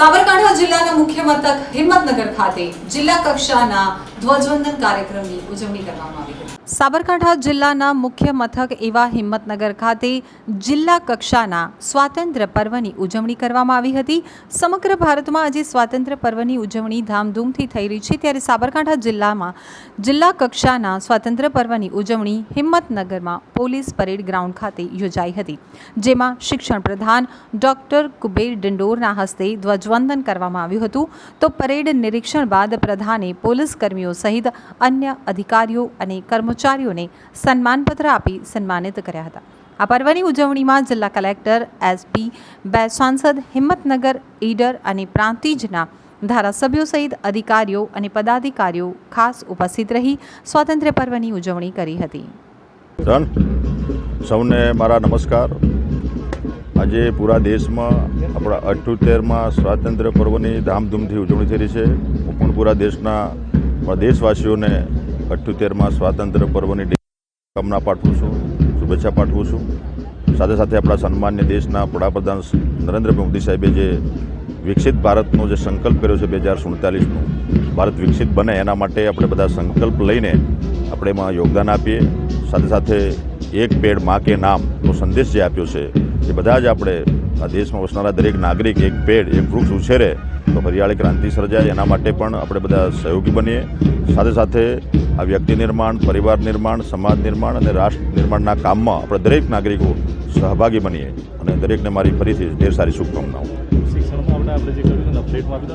સાબરકાંઠા જિલ્લાના મુખ્ય મથક હિંમતનગર ખાતે જિલ્લા કક્ષાના ધ્વજવંદન કાર્યક્રમની ઉજવણી કરવામાં આવી. સાબરકાંઠા જિલ્લાના મુખ્ય મથક એવા હિંમતનગર ખાતે જિલ્લા કક્ષાના સ્વાતંત્ર્ય પર્વની ઉજવણી કરવામાં આવી હતી. સમગ્ર ભારતમાં આજે સ્વાતંત્ર્ય પર્વની ઉજવણી ધામધૂમથી થઈ રહી છે. ત્યારે સાબરકાંઠા જિલ્લામાં જિલ્લા કક્ષાના સ્વાતંત્ર્ય પર્વની ઉજવણી હિંમતનગરમાં પોલીસ પરેડ ગ્રાઉન્ડ ખાતે યોજાઈ હતી, જેમાં શિક્ષણ પ્રધાન ડોક્ટર કુબેર ડિંડોરના હસ્તે ધ્વજવંદન કરવામાં આવ્યું હતું. તો પરેડ નિરીક્ષણ બાદ પ્રધાને પોલીસ કર્મીઓ સહિત અન્ય અધિકારીઓ અને કર્મચારીઓને સન્માનપત્ર આપી સન્માનિત કર્યા હતા. આ પર્વની ઉજવણીમાં જિલ્લા કલેક્ટર એસપી બે સાંસદ હિંમતનગર, ઈડર અને પ્રાંતિજના ધારાસભ્યો સહિત અધિકારીઓ અને પદાધિકારીઓ ખાસ ઉપસ્થિત રહી સ્વાતંત્ર્ય પર્વની ઉજવણી કરી હતી. સૌને મારા નમસ્કાર. આજે પૂરા દેશમાં આપણા અઠ્યોતેરમાં સ્વાતંત્ર્ય પર્વની ધામધૂમથી ઉજવણી થઈ રહી છે. હું પણ પૂરા દેશના દેશવાસીઓને અઠ્યોતેરમાં સ્વાતંત્ર્ય પર્વની કામના પાઠવું છું, શુભેચ્છા પાઠવું છું. સાથે સાથે આપણા સન્માન્ય દેશના વડાપ્રધાન નરેન્દ્ર મોદી સાહેબે જે વિકસિત ભારતનો જે સંકલ્પ કર્યો છે બે હજાર સુડતાલીસનો, ભારત વિકસિત બને એના માટે આપણે બધા સંકલ્પ લઈને આપણે એમાં યોગદાન આપીએ. સાથે સાથે એક પેડમાં કે નામનો સંદેશ જે આપ્યો છે, એ બધા જ આપણે આ દેશમાં વસનારા દરેક નાગરિક એક પેડ, એક વૃક્ષ ઉછેરે તો હરિયાળી ક્રાંતિ સર્જાય. એના માટે પણ આપણે બધા સહયોગી બનીએ. સાથે સાથે આ વ્યક્તિ નિર્માણ, પરિવાર નિર્માણ, સમાજ નિર્માણ અને રાષ્ટ્ર નિર્માણના કામમાં આપણે દરેક નાગરિકો સહભાગી બનીએ અને દરેકને મારી ફરીથી ઢેર સારી શુભકામનાઓ.